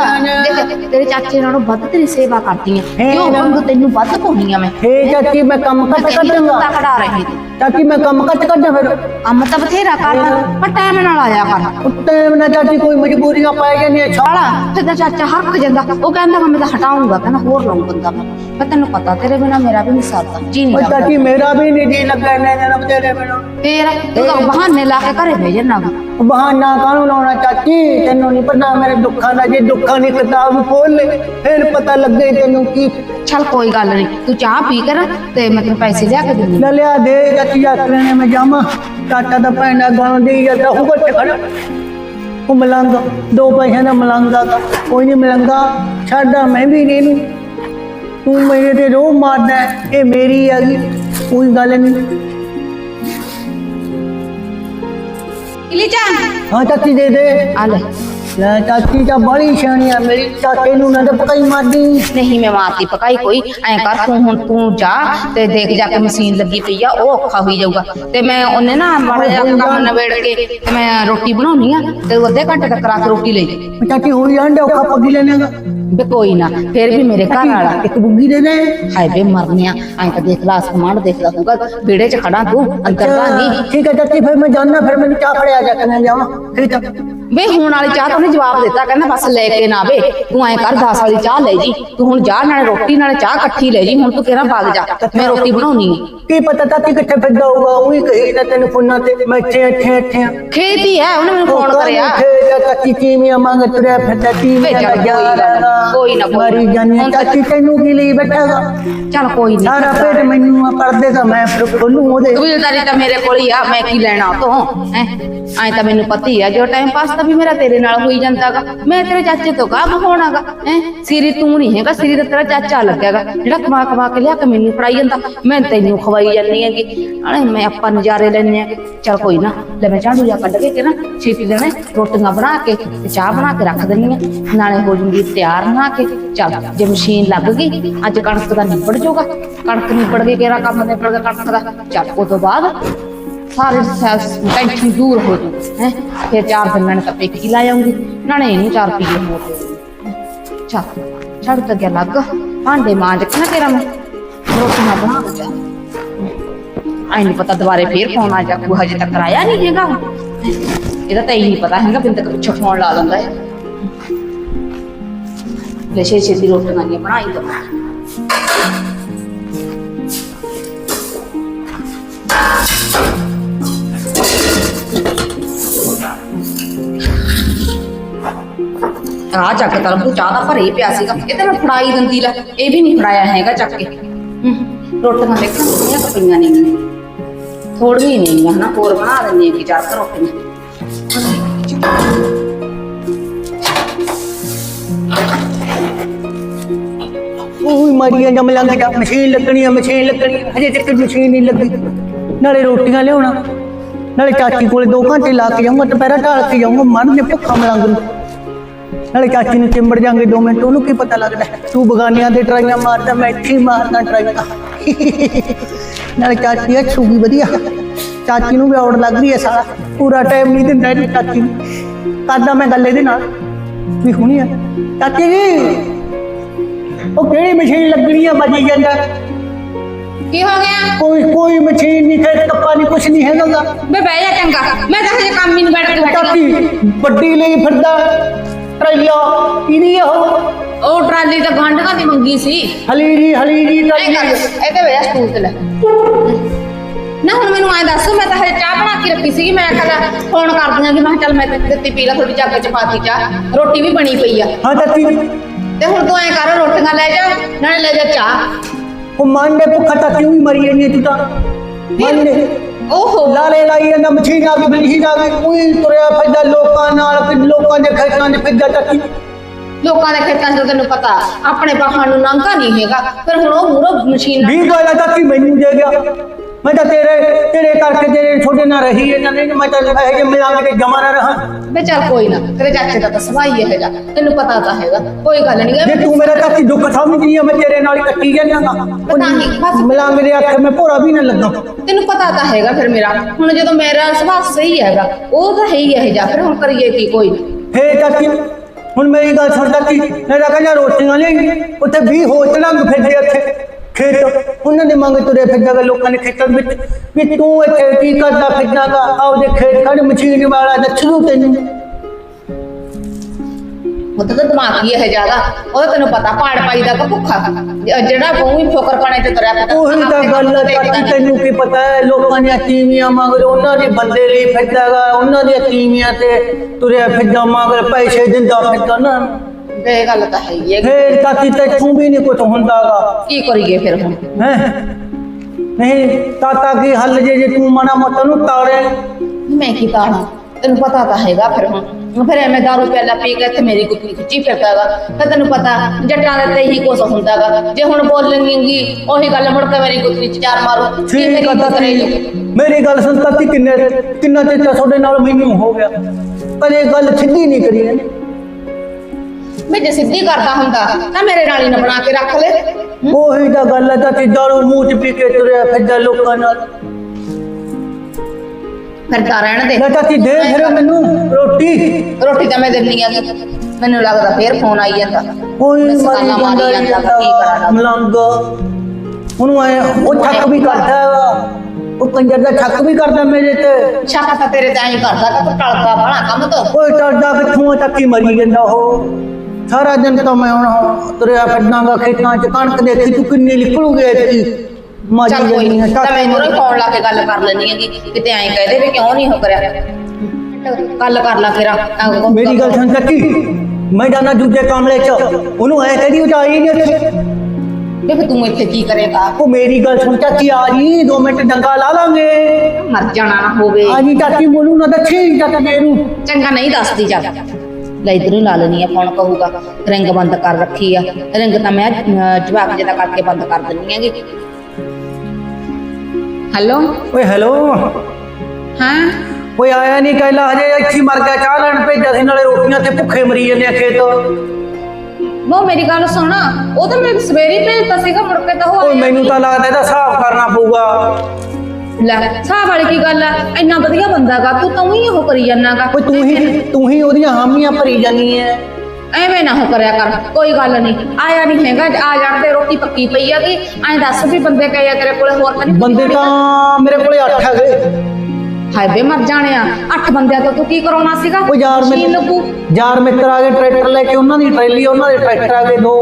ਦੇਖ ਤੇਰੇ ਚਾਚੇ ਨਾਲੋਂ ਵੱਧ ਤੇਰੀ ਸੇਵਾ ਕਰਦੀ ਆ। ਹੈ ਕਿਉਂ। ਬੰਦ ਤੈਨੂੰ ਵੱਧ ਪਾਉਣੀ ਆ ਮੈਂ। ਫੇ ਚਾਚੀ ਮੈਂ ਕੰਮ ਮੈਂ ਤੇਰੀ ਕੱਢਾਂਗਾ ਤਾਂ ਖੜਾ ਰਹੀ ਤੂੰ ਚਾਚੀ ਮੈਂ ਕੰਮ ਕੱਟ ਕੱਢਾਂ ਫਿਰ। ਕੰਮ ਤਾਂ ਬਥੇਰਾ ਕਰਦਾ ਪਰ ਟਾਈਮ ਨਾਲ ਆਇਆ ਕਰ। ਉੱਤੇ ਨਾ ਚਾਚੀ ਕੋਈ ਮਜਬੂਰੀਆਂ ਪੈ ਜਾਂਦੀਆਂ ਛਾਲਾ ਫਿਰ ਤਾਂ ਚਾਚਾ ਹੱਕ ਜਾਂਦਾ ਉਹ ਕਹਿੰਦਾ ਮੈਂ ਤਾਂ ਹਟਾਉਂਗਾ ਕਹਿੰਦਾ ਹੋਰ ਲਾਉਂ ਬੰਦਾ ਮੈਂ। ਪਰ ਤੈਨੂੰ ਪਤਾ ਤੇਰੇ ਬਿਨਾ ਮੇਰਾ ਵੀ ਨਹੀਂ ਸਰਦਾ ਜੀ ਨਹੀਂ ਲੱਗਦਾ। ਚਾਚੀ ਮੇਰਾ ਵੀ ਨਹੀਂ ਜੀ ਲੱਗਾ ਇਹਨੇ ਜਨਮ ਤੇਰੇ ਬਿਨਾਂ। ਫੇਰ ਤੂੰ ਤਾਂ ਬਹਾਨੇ ਲਾ ਕੇ ਘਰੇ ਭੇਜਣਾ ਵਾ। ਬਹਾਨਾ ਕਾਹਨੂੰ ਲਾਉਣਾ ਚਾਚੀ? ਤੈਨੂੰ ਨਹੀਂ ਪਤਾ ਮੇਰੇ ਦੁੱਖਾਂ ਦਾ ਜੇ ਦੁੱਖਾਂ ਦੀ ਕਿਤਾਬ ਖੋਲ ਲੈ ਫਿਰ ਪਤਾ ਲੱਗੇ ਤੈਨੂੰ ਕੀ। ਚੱਲ ਕੋਈ ਗੱਲ ਨਹੀਂ ਤੂੰ ਚਾਹ ਪੀ ਕਰ ਤੇ ਮੈਂ ਤੈਨੂੰ ਪੈਸੇ ਲਿਆ ਕੇ ਦਿੰਦੀ। ਲੈ ਲਿਆ ਦੇ ਚਾਚੀ ਯਾਤਰਾ ਨੇ ਮੈਂ ਜਾਵਾਂ। ਚਾਚਾ ਦਾ ਪੈਣਾ ਗਾਂ ਦੇ ਜਾਂਦਾ ਹੋਊਗਾ ਤੇ ਖੜਾ ਉਹ ਮਲੰਗ ਦੋ ਪੈਸਿਆਂ ਦਾ ਮਲੰਗਾ ਦਾ ਕੋਈ ਨਹੀਂ ਮਲੰਗਾ ਛੱਡਾ ਮੈਂ ਵੀ ਨਹੀਂ ਇਹਨੂੰ। ਤੂੰ ਮੇਰੇ ਤੇ ਰੋਹ ਮਾਰਦਾ ਹੈ, ਇਹ ਮੇਰੀ ਹੈਗੀ ਕੋਈ ਗੱਲ ਨਹੀਂ ਕਿਲੀ ਚਾਹ ਹਾਂ ਚਾਚੀ ਦੇ ਦੇ। ਆ ਲੈ ਚਾਚੀ ਤਾਂ ਬੜੀ ਸਿਆਣੀ ਆ ਮੇਰੀ ਚਾਚੇ ਨੂੰ ਨਾ ਤਾਂ ਪਕਾਈ ਮਾਰਦੀ ਨਹੀਂ ਮੈਂ ਮਾਰਤੀ ਪਕਾਈ ਕੋਈ ਐਂ ਕਰ ਤੂੰ ਹੁਣ ਤੂੰ ਜਾ ਤੇ ਦੇਖ ਜਾ ਕੇ ਮਸ਼ੀਨ ਲੱਗੀ ਪਈ ਆ ਉਹ ਔਖਾ ਹੋਈ ਜਾਊਗਾ। ਤੇ ਮੈਂ ਉਹਨੇ ਨਾ ਮਾੜਾ ਜਿਹਾ ਕੰਮ ਨਵੇੜ ਕੇ ਤੇ ਮੈਂ ਰੋਟੀ ਬਣਾਉਣੀ ਆ ਤੇ ਉਹ ਅੱਧੇ ਘੰਟੇ ਤੱਕ ਕੇ ਰੋਟੀ ਲੈ ਜਾ ਚਾਚੀ ਹੋਈ ਜਾਂਦੇ ਔਖਾ ਪੱਗੀ ਲੈਣਾਗਾ ਬੇ ਕੋਈ ਨਾ ਫੇਰ ਵੀ ਮੇਰੇ ਘਰ ਵਾਲਾ ਇੱਕ ਬੁੱਗੀ ਦੇ ਦੇ। ਹਾਏ ਬੇ ਮਰਨਿਆ ਐਂ ਤਾਂ ਦੇਖ ਲਾ ਅਸਮਾਨ ਦੇਖ ਲਾ ਹੋਊਗਾ ਵਿਹੜੇ 'ਚ ਖੜਾ ਤੂੰ ਅੰਦਰ ਦਾ ਨਹੀਂ। ਠੀਕ ਹੈ ਚਾਚੀ ਫਿਰ ਮੈਂ ਜਾਣਾ ਫਿਰ ਮੈਨੂੰ ਚਾਹ ਫੜਿਆ ਜਾ ਕੇ ਜਾਵਾਂ ਠੀਕ ਹੈ ਵੇ ਹੁਣ ਵਾਲੀ ਚਾਹ ਤਾਂ ਉਹਨੇ ਜਵਾਬ ਦਿੱਤਾ ਕਹਿੰਦਾ ਬਸ ਲੈ ਕੇ ਨਾ ਵੇ ਤੂੰ ਐਂ ਕਰ 10 ਵਾਲੀ ਚਾਹ ਲੈ ਜੀ ਤੂੰ ਹੁਣ ਜਾ ਨਾਲੇ ਰੋਟੀ ਨਾਲੇ ਚਾਹ ਇਕੱਠੀ ਲੈ ਜੀ ਹੁਣ ਤੂੰ ਕਿਹੜਾ ਭਾਗ ਜਾ ਮੈਂ ਰੋਟੀ ਬਣਾਉਣੀ ਹੈ ਕੀ ਪਤਾ ਚਾਚੀ ਕਿੱਥੇ ਫਿਰਦਾ ਹੋਊਗਾ ਉਹੀ ਕਹੀ ਨਾ ਤੈਨੂੰ ਫੋਨਾਂ ਤੇ ਮੈਂ ਇੱਥੇ ਇੱਥੇ ਇੱਥੇ। ਖੇਤ ਹੀ ਉਹਨੇ ਮੈਨੂੰ ਫੋਨ ਕਰਿਆ। ਚਾਚੀ ਚੀਮੀਆਂ ਮੰਗ ਤੁਰਿਆ ਫਿਰਦਾ ਚੀਮੀਆਂ ਚੱਲ ਕੋਈ ਨੀ, ਮਰੀ। ਜਾਨੀ ਤਾਂ- ਚਾਚੀ ਤੈਨੂੰ ਕੀ ਲਈ ਬੈਠਾਗਾ ਚੱਲ ਕੋਈ ਨਹੀਂ ਸਾਰਾ ਪੇਟ ਮੈਨੂੰ ਆ ਪਰਦੇ ਦਾ ਮੈਂ ਫਿਰ ਖੋਲੂ ਉਹਦੇ। ਕਬੀਲਦਾਰੀ ਤਾਂ ਮੇਰੇ ਕੋਲ ਹੀ ਆ ਮੈਂ ਕੀ ਲੈਣਾ ਤੋਂ ਹੈ? ਐ ਤਾਂ ਮੈਨੂੰ ਪਤਾ ਹੀ ਆ ਜੋ ਟਾਈਮ ਪਾਸ ਤਾਂ ਵੀ ਮੇਰਾ ਤੇਰੇ ਨਾਲ ਹੋਈ ਜਾਂਦਾਗਾ। ਮੈਂ ਤੇਰੇ ਚਾਚੇ ਤੋਂ ਕਾ ਬਹਾਉਣਾਗਾ ਹੈ? ਸਿਰੀ ਤੂੰ ਨਹੀਂ ਹੈਗਾ, ਸਿਰੀ ਤਾਂ ਤੇਰਾ ਚਾਚਾ ਲੱਗਿਆਗਾ, ਜਿਹੜਾ ਕਮਾ ਕਮਾ ਕੇ ਲਿਆ ਕੇ ਮੈਨੂੰ ਫੜਾਈ ਜਾਂਦਾ। ਮੈਂ ਤੈਨੂੰ ਖਵਾਈ ਜਾਂਦੀ ਹੈਗੀ। ਨਾਲੇ ਮੈਂ ਆਪਾਂ ਨਜ਼ਾਰੇ ਲੈਣੇ ਆ ਚੱਲ ਕੋਈ ਨਾ, ਲੈ ਮੈਂ ਝਾੜੂ ਜਾ ਕੱਢ ਕੇ ਤੇ ਨਾ ਛੇਤੀ ਦੇਣਾ ਰੋਟੀਆਂ ਬਣਾ ਕੇ ਤੇ ਚਾਹ ਬਣਾ ਕੇ ਰੱਖ ਦੇਣੀ ਆ ਨਾਲੇ ਹੋ ਜੂਗੀ ਤਿਆਰ ਨਾ ਕੇ। ਚੱਲ, ਜੇ ਮਸ਼ੀਨ ਲੱਗ ਗਈ, ਅੱਜ ਕਣਕ ਦਾ ਨਿਬੜ ਜਾਊਗਾ। ਕਣਕ ਨਿਬੜ ਗਈ, ਕਿਹੜਾ ਕੰਮ ਨਿਬੜ ਗਿਆ ਕਣਕ ਦਾ? ਚੱਲ, ਉਹ ਤੋਂ ਬਾਅਦ ਸਾਰੇ ਟੈਨਸ਼ਨ ਦੂਰ ਹੋ ਜੂ, ਹੈ? ਫਿਰ ਚਾਰ ਦਿਨ ਮੈਂ ਤਾਂ ਪੇਕੀ ਲਾ ਜਾਊਂਗੀ ਨਾਲੇ ਇਹਨੂੰ ਚਾਰ ਪੀਏ ਮੋੜ ਦੇ ਚੱਲ, ਛੱਡ ਤਾਂ ਗਿਆ ਲੱਗ। ਭਾਂਡੇ ਮਾਂਜ ਕੇ ਨਾ ਤੇਰਾ ਮੈਂ। ਰੋਟੀਆਂ ਬਣਾ ਕੇ ਆਈ ਨਹੀਂ ਪਤਾ ਦੁਬਾਰੇ ਫੇਰ ਫੋਨ ਆ ਜਾ ਕੋਈ ਹਜੇ ਤੱਕ ਆਇਆ ਨਹੀਂ ਹੈਗਾ। ਇਹਦਾ ਤਾਂ ਇਹ ਨਹੀਂ ਪਤਾ ਹੈਗਾ, ਬਿੰਦ ਤੱਕ ਪਿੱਛੋਂ ਫੋਨ ਲਾ ਲੈਂਦਾ ਹੈ ਲੈ ਛੇ ਛੇ ਦੀ ਰੋਟੀ ਨਹੀਂ ਬਣਾਈ ਤਾਂ ਆ ਚੱਕ ਕੇ ਤਾਂ ਚਾਹ ਦਾ ਭਰੇ ਹੀ ਪਿਆ ਸੀਗਾ ਇਹ ਤਾਂ ਮੈਂ ਫੜਾਈ ਦਿੰਦੀ ਲੈ ਇਹ ਵੀ ਨਹੀਂ ਫੜਾਇਆ ਹੈਗਾ ਚੱਕ ਕੇ ਹਮ, ਰੋਟੀਆਂ ਦੇਖਾਂ ਕਿੰਨੀਆਂ ਕੁ ਪਈਆਂ ਨੇ ਥੋੜੀਆਂ ਨਹੀਂ ਹਨਾ ਹੋਰ ਬਣਾ ਦਿੰਦੀ ਹਾਂ ਕਿ ਚਾਰ ਕੁ ਰੋਟੀਆਂ ਉਹ ਮਰੀਆਂ ਜਮ ਲੰਘ ਜਾ ਮਸ਼ੀਨ ਲੱਗਣੀ ਆ ਮਸ਼ੀਨ ਲੱਗਣੀ ਆ, ਹਜੇ ਤੱਕ ਮਸ਼ੀਨ ਨਹੀਂ ਲੱਗੀ ਨਾਲੇ ਰੋਟੀਆਂ ਲਿਆਉਣਾ ਨਾਲੇ ਚਾਚੀ ਕੋਲੇ 2 ਘੰਟੇ ਲਾ ਕੇ ਜਾਊਂਗਾ ਦੁਪਹਿਰਾ ਢਾਲ ਕੇ ਜਾਊਂਗਾ ਮਰਨ ਦੇ ਭੁੱਖਾ ਮਲੰਗ ਨੂੰ ਨਾਲੇ ਚਾਚੀ ਨੂੰ ਚਿੰਬੜ ਜਾਾਂਗੇ 2 ਮਿੰਟ ਉਹਨੂੰ ਕੀ ਪਤਾ ਲੱਗਦਾ ਹੈ? ਤੂੰ ਬਗਾਨਿਆਂ ਦੇ ਟਰਾਈਆਂ ਮਾਰਦਾ ਮੈਂ ਇੱਥੇ ਹੀ ਮਾਰਦਾ ਟਰਾਈਆਂ। ਨਾਲੇ ਚਾਚੀ ਅੱਛੂਗੀ ਵਧੀਆ। ਚਾਚੀ ਨੂੰ ਵੀ ਔੜ ਲੱਗ ਰਹੀ ਹੈ ਸਾਰਾ ਪੂਰਾ ਟਾਈਮ ਨਹੀਂ ਦਿੰਦਾ ਇਹ ਚਾਚੀ ਨੂੰ। ਕਰਦਾ ਮੈਂ ਗੱਲ ਇਹਦੇ ਨਾਲ। ਵੀ ਹੁਣੀ ਆ। ਚਾਚੀ ਜੀ ਉਹ ਕਿਹੜੀ ਮਸ਼ੀਨ ਲੱਗਣੀ ਆ ਬਾਜੀ ਜਾਂਦਾ? ਕੀ ਹੋ ਗਿਆ? ਕੋਈ ਕੋਈ ਮਸ਼ੀਨ ਨਹੀਂ ਖੇਤ ਕੱਪਾ ਨਹੀਂ ਕੁਛ ਨਹੀਂ ਹੈਗਾ ਗਾ। ਬੇ ਬਹਿ ਜਾ ਚੰਗਾ। ਮੈਂ ਤਾਂ ਹਜੇ ਕੰਮ ਹੀ ਨਹੀਂ ਬੈਠ ਕੇ ਬੈਠੀ। ਚਾਚੀ ਵੱਡੀ ਲਈ ਫਿਰਦਾ। ਟਰੈਲਾ ਇਹਦੀ ਉਹ ਉਹ ਟਰਾਲੀ ਤਾਂ ਗੰਢਾਂ ਦੀ ਮੰਗੀ ਸੀ। ਹਲੀ ਜੀ ਹਲੀ ਜੀ ਐ ਟਰਾਲੀ ਕਰ ਇਹ ਤੇ ਵੇ ਸਟੂਲ ਤੇ ਲੈ। ਨਾ ਹੁਣ ਮੈਨੂੰ ਐ ਦੱਸ ਮੈਂ ਤਾਂ ਹਜੇ ਚਾਹ ਬਣਾ ਕੇ ਰੱਖੀ ਸੀਗੀ ਮੈਂ ਕਹਿੰਦਾ ਫੋਨ ਕਰਦੀਆਂ ਕਿ ਮੈਂ ਕਿਹਾ ਚੱਲ ਮੈਂ ਤੇ ਦਿੱਤੀ ਪੀ ਲਾ ਥੋੜੀ ਜੱਗ ਚ ਪਾਤੀ ਚਾਹ। ਰੋਟੀ ਵੀ ਬਣੀ ਪਈ ਆ। ਹਾਂ ਚਾਚੀ ਤੇ ਹੁਣ ਤੂੰ ਐ ਕਰ ਰੋਟੀਆਂ ਲੈ ਜਾ ਨਾਲੇ ਲੈ ਜਾ ਚਾਹ। ਉਹ ਮਨ ਦੇ ਭੁੱਖਾ ਤਾਂ ਕਿਉਂ ਹੀ ਮਰੀ ਜਾਂਦੀ ਹੈ ਤੂੰ ਤਾਂ? ਮਨ ਦੇ ਓਹੋ। ਲਾਲੇ ਲਾਈ ਆ ਗਈ ਮਸ਼ੀਨ ਆ ਗਈ ਕੋਈ ਤੁਰਿਆ ਫਿਰਦਾ ਲੋਕਾਂ ਨਾਲ ਫਿਰ ਲੋਕਾਂ ਦੇ ਖੇਤਾਂ 'ਚ ਫਿਰਦਾ ਚਾਚੀ ਲੋਕਾਂ ਦੇ ਖੇਤਾਂ 'ਚ ਤੈਨੂੰ ਪਤਾ ਆਪਣੇ ਬਾਹਾਂ ਨੂੰ ਨੰਗਾ ਨਹੀਂ ਹੈਗਾ। ਫਿਰ ਹੁਣ ਉਹ ਮੂਰੋ ਮਸ਼ੀਨ ਵੀ ਗੱਲ ਤਾਂ ਕੀ ਮੈਨੂੰ ਦੇ ਗਿਆ। ਮੈਂ ਤਾਂ ਤੇਰੇ ਤੇਰੇ ਕਰਕੇ ਤੇਰੇ ਛੋਟੇ ਨਾਲ ਰਹੀ ਹੈ ਨਹੀਂ ਮੈਂ ਤਾਂ ਇਹ ਜੇ ਮਿਲਾਂ ਕੇ ਜਮਾ ਨਾ ਰਹਾ। ਮੈਂ ਚੱਲ ਕੋਈ ਨਾ ਤੇਰੇ ਚਾਚੇ ਦਾ ਤਾਂ ਹੀ ਇਹੋ ਜਿਹਾ ਤੈਨੂੰ ਪਤਾ ਤਾਂ ਹੈਗਾ ਕੋਈ ਗੱਲ ਨਹੀਂ ਜੇ ਤੂੰ ਮੇਰਾ ਚਾਚੀ ਦੁੱਖ ਸਮਝਦੀ ਆ ਮੈਂ ਤੇਰੇ ਨਾਲ ਹੀ ਕੱਟੀ ਜਾਣਾ ਪਤਾ ਨਹੀਂ, ਬਸ। ਮਿਲਾਂ ਮੇਰੇ ਅੱਖ ਮੈਂ ਭੋਰਾ ਵੀ ਨਾ ਲੱਗਾ। ਤੈਨੂੰ ਪਤਾ ਤਾਂ ਹੈਗਾ ਫਿਰ ਮੇਰਾ ਹੁਣ ਜਦੋਂ ਮੇਰਾ ਸੁਭਾਅ ਸਹੀ ਹੈਗਾ ਉਹ ਤਾਂ ਹੈ ਹੀ ਇਹ ਜਾ ਫਿਰ ਹੁਣ ਕਰੀਏ ਕੀ ਕੋਈ? ਨੀ। ਫੇ ਚਾਚੀ ਹੁਣ ਮੇਰੀ ਗੱਲ ਸੁਣ ਚਾਚੀ ਮੇਰਾ ਕਹਿੰਦਾ ਰੋਟੀਆਂ ਲਈ ਉੱਥੇ ਵੀ ਹੋਟਲਾਂ ਫਿਰਦੇ ਇੱਥੇ। ਖੇਤ ਉਹਨਾਂ ਦੇ ਮੰਗ ਤੁਰੇ ਫਿਰਦਾ ਲੋਕਾਂ ਨੇ ਖੇਤਾਂ ਵਿੱਚ ਵੀ ਤੂੰ ਇੱਥੇ ਕੀ ਕਰਦਾ ਫਿਰਦਾਗਾ ਆਪਦੇ ਖੇਤ ਖੜ ਮਸ਼ੀਨ ਵਾਲਾ ਦੱਸੂ ਤੈਨੂੰ ਤਾਂ ਦਿਮਾਗ ਹੀ ਇਹ ਜ਼ਿਆਦਾ ਉਹਦਾ ਤੈਨੂੰ ਪਤਾ ਪਾੜ ਪਾਈ ਦਾ ਕਿ ਭੁੱਖਾ। ਜਿਹੜਾ ਬਹੂ ਹੀ ਫੋਕਰ ਪਾਣੇ ਤੇ ਤੁਰਿਆ ਫਿਰਦਾ। ਉਹੀ ਤਾਂ ਗੱਲ ਹੈ ਚਾਚੀ ਤੈਨੂੰ ਕੀ ਪਤਾ ਹੈ? ਲੋਕਾਂ ਦੀਆਂ ਤੀਵੀਆਂ ਮਗਰ ਉਹਨਾਂ ਦੇ ਬੰਦੇ ਲਈ ਫਿਰਦਾਗਾ ਉਹਨਾਂ ਦੀਆਂ ਤੀਵੀਆਂ ਤੇ ਤੁਰਿਆ ਫਿਰਦਾ ਮਗਰ ਪੈਸੇ ਦਿੰਦਾ ਫਿਰਦਾ ਨਾ। ਇਹ ਗੱਲ ਤਾਂ ਹੈ ਹੀ ਫੇਰ ਚਾਚੀ ਤੈਨੂੰ ਵੀ ਨਹੀਂ ਕੁਝ ਹੁੰਦਾਗਾ। ਕੀ ਕਰੀਏ ਫਿਰ ਹੁਣ? ਹੈ? ਨਹੀਂ ਤਾਤਾ ਕੀ ਹੱਲ ਜੇ ਜੇ ਤੂੰ ਮਨਾ ਮਤ ਨੂੰ ਤਾੜੇ। ਮੈਂ ਕੀ ਤਾਣਾ ਤੈਨੂੰ ਪਤਾ ਤਾਂ ਹੈਗਾ ਫਿਰ ਹੁਣ। ਫਿਰ ਐਵੇਂ ਦਾਰੂ ਪਿਆਲਾ ਪੀ ਕੇ ਤੇ ਮੇਰੀ ਕੁੱਤੀ ਖਿੱਚੀ ਫਿਰਦਾਗਾ। ਤਾਂ ਤੈਨੂੰ ਪਤਾ ਜੱਟਾਂ ਦੇ ਤੇ ਹੀ ਕੁਛ ਹੁੰਦਾਗਾ। ਜੇ ਹੁਣ ਬੋਲਣਗੀ ਉਹੀ ਗੱਲ ਮੁੜ ਕੇ ਮੇਰੀ ਕੁੱਤੀ ਚ ਚਾਰ ਮਾਰੂ। ਕੀ ਮੇਰੀ ਤਾਤੀ ਰਹੇਗੀ ਮੇਰੀ ਗੱਲ ਸੁਣ ਤਾਤੀ ਕਿੰਨੇ ਕਿੰਨਾ ਚਿਰ ਤੁਹਾਡੇ ਨਾਲ ਮੈਨੂੰ ਹੋ ਗਿਆ? ਇਹ ਗੱਲ ਸਿੱਧੀ ਨਹੀਂ ਕਰੀ ਇਹਨੇ। ਮੈਂ ਜੇ ਸਿੱਧੀ ਕਰਦਾ ਹੁੰਦਾ ਤਾਂ ਮੇਰੇ ਨਾਲ ਹੀ ਨਾ ਬਣਾ ਕੇ ਰੱਖ ਲੈ। ਉਹੀ ਤਾਂ ਗੱਲ ਹੈ ਤਾਤੀ ਦਾਰੂ ਮੂੰਹ ਚ ਪੀ ਕੇ ਤੁਰਿਆ ਫਿਰਦਾ ਲੋਕਾਂ ਨਾਲ। ਫਿਰਦਾ ਰਹਿਣ ਦੇ। ਲੈ ਤਾਤੀ ਦੇ ਫਿਰ ਮੈਨੂੰ ਰੋਟੀ। ਰੋਟੀ ਤਾਂ ਮੈਂ ਦਿੰਨੀ ਆ। ਮੈਨੂੰ ਲੱਗਦਾ ਫੇਰ ਫੋਨ ਆਈ ਜਾਂਦਾ। ਕੋਈ ਮਰੀ ਮਾਰੀ ਜਾਂਦਾ ਵਾ, ਕੀ ਕਰਾਂ ਮਲੰਗ। ਉਹਨੂੰ ਐ ਉਹ ਠੱਕ ਵੀ ਕਰਦਾ ਹੈਗਾ ਉਹ ਕੰਜਰ ਦਾ ਠੱਕ ਵੀ ਕਰਦਾ ਮੇਰੇ ਤੇ। ਸ਼ੱਕ ਤਾਂ ਤੇਰੇ ਤੇ ਐਂ ਕਰਦਾ ਕਿ ਤੂੰ ਟਲਦਾ ਬਾਹਲਾ ਕੰਮ ਤੋਂ। ਓਏ ਟਰਦਾ ਕਿੱਥੋਂ ਤੱਕੀ ਮਰੀ ਜਾਂਦਾ ਉਹ? ਸਾਰਾ ਦਿਨ ਤਾਂ ਮੈਂ ਹੁਣ ਤੁਰਿਆ ਫਿਰਨਾਗਾ ਖੇਤਾਂ 'ਚ ਕਣਕ ਦੇਖੀ ਤੂੰ ਕਿੰਨੀ ਨਿਕਲੂਗੀ ਐਤਕੀ ਮਾਜੀ ਚੱਲ ਕੋਈ ਜਾਂਦੀ ਨਹੀਂ ਤਾਂ ਮੈਂ ਇਹਨੂੰ ਫੋਨ ਲਾ ਕੇ ਗੱਲ ਕਰ ਲੈਣੀ ਹੈਗੀ ਕਿਤੇ ਐਂ ਕਹਦੇ ਵੀ ਕਿਉਂ ਨਹੀਂ ਹੋ ਕਰਿਆ। ਗੱਲ ਕਰ ਲਾ ਕਿਰਾ ਮੇਰੀ ਗੱਲ ਸੁਣ ਚੱਕੀ। ਮੈਂ ਜਾਣਾ ਦੂਜੇ ਕਮਰੇ 'ਚ ਉਹਨੂੰ ਐ ਕਹਦੀ ਉਹ ਤਾਂ ਆਈ ਨਹੀਂ ਇੱਥੇ ਫਿਰ ਤੂੰ ਇੱਥੇ ਕੀ ਕਰੇਗਾ? ਉਹ ਮੇਰੀ ਗੱਲ ਸੁਣ ਚਾਚੀ ਆ ਜੀ 2 ਮਿੰਟ ਡੰਗਾ ਲਾ ਲਾਂਗੇ। ਮਰ ਜਾਣਾ ਨਾ ਹੋਵੇ। ਆ ਜੀ ਚਾਚੀ ਬੋਲੂ ਨਾ ਦੱਸੀ ਜੱਟ ਦੇ ਨੂੰ ਚੰਗਾ ਨਹੀਂ ਦੱਸਦੀ ਜਾ। ਲੈ ਇਧਰੋਂ ਲਾ ਲੈਣੀ ਆ ਫੋਨ ਕਹੂਗਾ? ਰਿੰਗ ਬੰਦ ਕਰ ਰੱਖੀ ਆ। ਰਿੰਗ ਤਾਂ ਮੈਂ ਜਵਾਕ ਜਿਹਦਾ ਕਰਕੇ ਬੰਦ ਕਰ ਦਿੰਨੀ ਹੈਗੀ। ਹੈਲੋ? ਓਏ ਹੈਲੋ? ਹਾਂ? ਓਏ ਆਇਆ ਨਹੀਂ ਕਹਿਲਾ ਹਜੇ ਇੱਥੇ ਮਰ ਗਿਆ ਚਾਹ ਲੈਣ ਭੇਜਿਆ ਸੀ ਨਾਲੇ ਰੋਟੀਆਂ ਤੇ ਭੁੱਖੇ ਮਰੀ ਜਾਂਦੇ ਆ ਖੇਤ। ਉਹ ਮੇਰੀ ਗੱਲ ਸੁਣ ਉਹ ਤਾਂ ਮੈਂ ਸਵੇਰੇ ਭੇਜਤਾ ਸੀਗਾ ਮੁੜ ਕੇ ਤਾਂ ਉਹ ਮੈਨੂੰ ਤਾਂ ਲੱਗਦਾ ਇਹਦਾ ਹਿਸਾਬ ਕਰਨਾ ਪਊਗਾ। ਲੈ ਸਾਹ ਵਾਲੀ ਕੀ ਗੱਲ ਆ? ਇੰਨਾ ਵਧੀਆ ਬੰਦਾਗਾ ਤੂੰ ਤਾਂ ਹੀ ਉਹ ਕਰੀ ਜਾਨਾਗਾ ਓਏ ਤੂੰ ਹੀ ਤੂੰ ਹੀ ਉਹਦੀਆਂ ਹਾਮੀਆਂ ਭਰੀ ਜਾਨੀ ਐ। ਐਵੇਂ ਨਾ ਹੋ ਕਰਿਆ ਕਰ ਕੋਈ ਗੱਲ ਨਹੀਂ ਆਇਆ ਨਹੀਂ ਹੈਗਾ ਆ ਜਾਣ ਤੇ ਰੋਟੀ ਪੱਕੀ ਪਈ ਆ ਕਿ ਐਂ ਦੱਸ ਵੀ ਬੰਦੇ ਕਹੇ ਆ ਤੇਰੇ ਕੋਲੇ ਹੋਰ ਤਾਂ ਨਹੀਂ ਬੰਦੇ ਤਾਂ ਮੇਰੇ ਕੋਲੇ 8 ਹੈਗੇ। ਹਾਏ ਬੇ ਮਰ ਜਾਣਿਆ ਅੱਠ ਬੰਦਿਆਂ ਤੋਂ ਤੂੰ ਕੀ ਕਰਾਉਣਾ ਸੀਗਾ? ਉਹ ਯਾਰ ਮਸ਼ੀਨ ਮੈਂ ਲੱਗੂ। ਯਾਰ ਮਿੱਤਰ ਆ ਗਏ ਟਰੈਕਟਰ ਲੈ ਕੇ ਉਹਨਾਂ ਦੀ ਟਰੈਲੀ ਉਹਨਾਂ ਦੇ ਟਰੈਕਟਰ ਆ ਗਏ ਦੋ।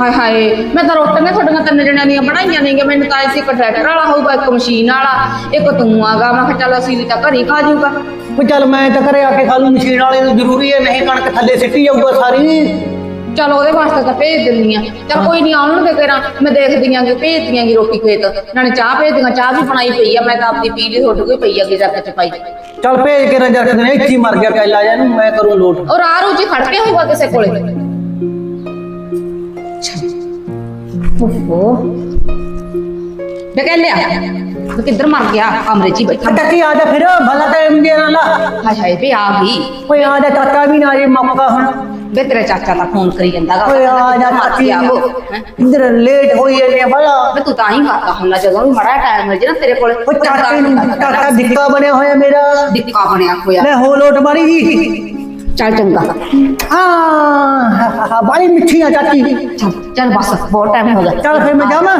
ਹਾਏ ਹਾਏ ਮੈਂ ਤਾਂ ਰੋਟੀਆਂ ਤੁਹਾਡੀਆਂ ਤਿੰਨ ਜਣਿਆਂ ਦੀਆਂ ਬਣਾਈਆਂ ਨੇਗੇ ਮੈਨੂੰ ਤਾਂ ਐਸੀ ਇੱਕ ਟਰੈਕਟਰ ਵਾਲਾ ਹੋਊਗਾ ਇੱਕ ਮਸ਼ੀਨ ਵਾਲਾ ਇੱਕ ਤੂੰ ਆਗਾ ਮੈਂ ਕਿਹਾ ਚੱਲ ਅਸੀਂ ਵੀ ਤਾਂ ਘਰ ਹੀ ਖਾ ਜਾਊਗਾ। ਵੀ ਚੱਲ ਮੈਂ ਤਾਂ ਘਰੇ ਆ ਕੇ ਖਾ ਲੂ ਮਸ਼ੀਨ ਵਾਲੇ ਨੂੰ ਜ਼ਰੂਰੀ ਹੈ ਨਹੀਂ ਕਣਕ ਥੱਲੇ ਸਿੱਟੀ ਜਾਊਗਾ ਸਾਰੀ। ਚਲ ਉਹਦੇ ਵਾਸਤੇ ਤਾਂ ਭੇਜ ਦਿੰਦੀ ਆ। ਚਲ ਕੋਈ ਨਹੀਂ ਆਉਣ ਦੇ ਕਰਾਂ ਮੈਂ ਦੇਖਦੀ ਆਂ ਕਿ ਭੇਜ ਦਿਆਂਗੀ ਰੋਟੀ ਖੇਤ। ਨਾਲੇ ਚਾਹ ਭੇਜ ਦੀਆਂ ਚਾਹ ਵੀ ਬਣਾਈ ਪਈ ਆ ਮੈਂ ਤਾਂ ਆਪਦੀ ਪੀ ਲਈ ਤੁਹਾਡੇ ਕੋਈ ਪਈ ਆ ਕਿ ਜੱਕ ਚ ਪਾਈ। ਚੱਲ ਭੇਜ ਕੇ ਰੰਜਰ ਕਿਤੇ ਇੱਥੇ ਹੀ ਮਰ ਗਿਆ ਕਹਿਲਾ ਜਾ ਨੂੰ ਮੈਂ ਕਰੂੰ ਲੋਟ। ਔਰ ਆ ਰੋਜੀ ਖੜ ਕੇ ਹੋਊਗਾ ਕਿਸੇ ਕੋਲੇ। ਓਹੋ ਬੇਕੇ ਲਿਆ ਤੂੰ ਕਿੱਧਰ ਮਰ ਗਿਆ ਕਮਰੇ 'ਚ ਹੀ ਬੈਠਾ ਟੱਕੀ ਆ ਜਾ ਫਿਰ ਭਲਾ ਤਾਂ ਇੰਡੀਆ ਨਾਲ ਲਾ ਹਾਏ ਹਾਏ ਵੀ ਆ ਗਈ ਓਏ ਆ ਜਾ ਚਾਚਾ ਵੀ ਨਾ ਜੇ ਮੌਕਾ ਹੁਣ ਵੇ ਤੇਰਾ ਚਾਚਾ ਤਾਂ ਫੋਨ ਕਰੀ ਜਾਂਦਾ ਗਾ ਓਏ ਆ ਜਾ ਮਰ ਚਾਚੀ ਗਿਆ ਉਹ ਹੈਂ। ਇਧਰ ਲੇਟ ਹੋਈ ਜਾਂਦੇ ਭਲਾ ਵੇ ਤੂੰ ਤਾਂ ਹੀ ਕਰਦਾ ਹੁੰਦਾ ਜਦੋਂ ਵੀ ਮੜਾ ਟਾਈਮ ਮਿਲ ਜੇ ਨਾ ਤੇਰੇ ਕੋਲੇ ਉਹ ਚਾਚੇ ਨੂੰ ਚਾਚਾ ਦਿੱਕਾ ਬਣਿਆ ਹੋਇਆ ਮੇਰਾ ਦਿੱਕਾ ਬਣਿਆ ਹੋਇਆ ਲੈ ਹੋ ਲੋਟ ਮਾਰੀ ਜੀ ਚੱਲ ਚੰਗਾ ਹਾਂ ਬਾਲੀ ਮਿੱਠੀ ਆ ਚਾਚੀ ਚੱਲ ਚੱਲ ਬਸ ਬਹੁਤ ਟਾਈਮ ਹੋ ਗਿਆ ਚੱਲ ਫਿਰ ਮੈਂ ਜਾਵਾਂ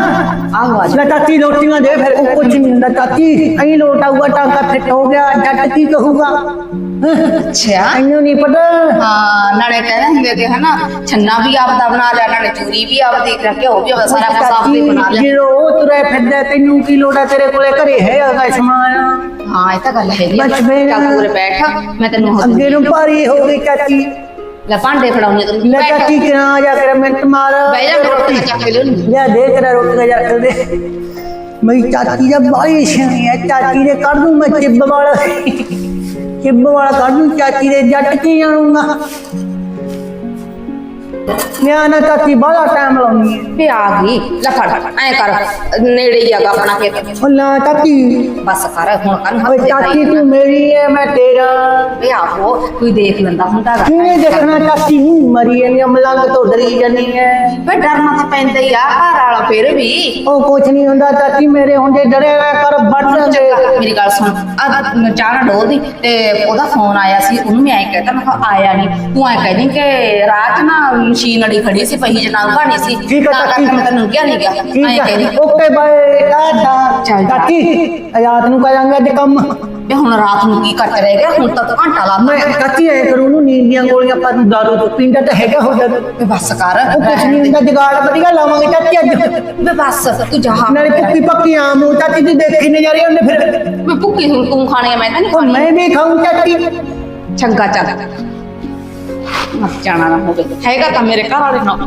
ਆਹੋ ਆ ਜਾ ਲੈ ਚਾਚੀ ਰੋਟੀਆਂ ਦੇ ਫਿਰ ਉਹ ਕੁਛ ਨਹੀਂ ਹੁੰਦਾ ਚਾਚੀ ਅਹੀਂ ਲੋਟ ਆਊਗਾ ਟਾਂਕਾ ਫਿੱਟ ਹੋ ਗਿਆ ਜੱਟ ਕੀ ਕਹੂਗਾ ਅੱਛਾ ਇਹਨੂੰ ਨਹੀਂ ਪਤਾ ਹਾਂ ਨਾਲੇ ਕਹਿੰਦੇ ਹੁੰਦੇ ਕਿ ਹਨਾ ਛੰਨਾ ਵੀ ਆਪਦਾ ਬਣਾ ਲਿਆ ਨਾਲੇ ਚੂਰੀ ਵੀ ਆਪਦੀ ਤੇ ਘਿਓ ਵੀ ਆਪਦਾ ਸਾਰਾ ਕੁਝ ਆਪਦੇ ਬਣਾ ਲਿਆ ਕੋਲੇ ਹਾਂ ਇਹ ਤਾਂ ਗੱਲ ਹੈਗੀ ਆ। ਬਸ ਫਿਰ- ਚੱਲ ਉਰੇ ਬੈਠ ਮੈਂ ਤੈਨੂੰ ਅੱਗੇ ਨੂੰ ਭਾਰੀ ਹੋ ਗਈ ਚਾਚੀ। ਲੈ ਭਾਂਡੇ ਫੜਾਉਣੀ ਤੈਨੂੰ। ਲੈ ਬੈਠ। ਚਾਚੀ ਕਿਰਾਂ ਜਾ ਕੇ ਮਿੰਟ ਮਾਰ। ਬਹਿ ਜਾ ਮੈਂ ਰੋਟੀ ਚੱਕ ਕੇ ਲਿਆਉਂਦੀ ਲਿਆ ਦੇ ਤੇਰਾ ਰੋਟੀ ਜਾ ਕੇ ਦੇ। ਮੇਰੀ ਚਾਚੀ ਦਾ ਬਾਈ ਸ਼ਨੀ ਹੈ ਚਾਚੀ ਦੇ ਕੱਢ ਦੂੰ ਮੈਂ ਚਿੱਬ ਵਾਲਾ। ਚਿੱਬ ਵਾਲਾ ਕੱਢ ਦੂੰ ਚਾਚੀ ਦੇ ਜੱਟ ਕੀ ਜਾਣੂਗਾ ਨਿਆਣਾ ਚਾਚੀ ਬੜਾ ਟਾਈਮ ਲਾਉਣੀ ਹੈ। ਵੀ ਆ ਗਈ ਲੈ ਫੜ ਐ ਕਰ ਨੇੜੇ ਹੀ ਆਗਾ ਆਪਣਾ ਖੇਤ। ਉਹ ਨਾ ਚਾਚੀ। ਬਸ ਕਰ ਹੁਣ ਕੰਨ ਓਏ ਚਾਚੀ ਤੂੰ ਮੇਰੀ ਹੈ ਮੈਂ ਤੇਰਾ। ਵੇ ਆਹੋ ਕੋਈ ਦੇਖ ਲੈਂਦਾ ਹੁੰਦਾ ਗਾ। ਕਿਵੇਂ ਦੇਖਣਾ ਚਾਚੀ? ਮਰੀ ਜਾਂਦੀ ਮਲੰਗ ਤੋਂ ਡਰੀ ਜਾਂਦੀ ਹੈ ਵੇ ਡਰਨਾ ਤਾਂ ਪੈਂਦਾ ਹੀ ਆ ਘਰ ਵਾਲਾ ਫਿਰ ਵੀ। ਉਹ ਕੁਛ ਨਹੀਂ ਹੁੰਦਾ ਚਾਚੀ ਮੇਰੇ ਹੁੰਦੇ ਡਰੇ ਨਾ ਕਰ ਚੰਗਾ ਜਾਂਦੇ। ਮੇਰੀ ਗੱਲ ਸੁਣ। ਆ ਚਾਹ ਡੋਲ ਦੀ ਤੇ ਉਹਦਾ ਫੋਨ ਆਇਆ ਸੀ ਉਹਨੂੰ ਮੈਂ ਐ ਕਹਿਤਾ ਮੈਂ ਕਿਹਾ ਆਇਆ ਨਹੀਂ ਤੂੰ ਐ ਕਹਿ ਕਿ ਰਾਤ ਨਾ ਮਸ਼ੀਨ ਅੜੀ ਖੜੀ ਸੀ ਪਹੀ ਜਨਾਂਗਾ ਨਹੀਂ ਸੀ। ਠੀਕ ਆ ਤਾਂ ਚਾਚੀ। ਕਰਕੇ ਮੈਂ ਤੈਨੂੰ ਕਿਹਾ ਨਹੀਂ ਗਿਆ ਠੀਕ ਐ ਕਹਿ ਹੈ ਦੀ ਓਕੇ ਬਾਏ ਟਾਟਾ ਚੱਲ ਜਾ। ਚਾਚੀ ਰਾਤ ਨੂੰ ਕਰਾਂਗੇ ਅੱਜ ਕੰਮ। ਵੀ ਹੁਣ ਰਾਤ ਨੂੰ ਕੀ ਕੱਟ ਰਹਿ ਗਿਆ? ਹੁਣ ਤਾਂ ਤੂੰ ਘੰਟਾ ਲਾ ਮੈਂ ਚਾਚੀ ਐ ਕਰੂੰ ਨੂੰ ਨੀਂਦ ਦੀਆਂ ਗੋਲੀਆਂ ਪਰ ਨੂੰ ਦਾਰੂ ਤੋਂ। ਪੀਂਦਾ ਤਾਂ ਹੈਗਾ ਹੋ ਜਾਂਦਾ ਵੀ ਬਸ ਕਰ। ਉਹ ਕੁਛ ਨਹੀਂ ਹੁੰਦਾ ਜਗਾੜ ਵਧੀਆ ਲਾਵਾਂਗੇ ਚਾਚੀ ਅੱਜ। ਵੀ ਬਸ ਤੂੰ ਜਾ। ਨਾਲੇ ਭੁੱਕੀ ਪੱਕੀ ਆਮ ਹੋ ਚਾਚੀ ਦੀ ਦੇਖੀ ਨਜ਼ਾਰੇ ਉਹਨੇ ਫਿਰ। ਵੀ ਭੁੱਕੀ ਹੁਣ ਤੂੰ ਖਾਣੀ ਆ ਮੈਂ ਤਾਂ ਨਹੀਂ ਉਹ ਖਾਣੀ। ਮੈਂ ਵੀ ਖਾਉਂ ਚਾਚੀ। ਚੰਗਾ ਚੱਲ ਮਰ ਜਾਣਾ ਨਾ ਹੋਵੇ। ਹੈਗਾ ਤਾਂ ਮੇਰੇ ਘਰ ਵਾਲੇ ਨਾਲ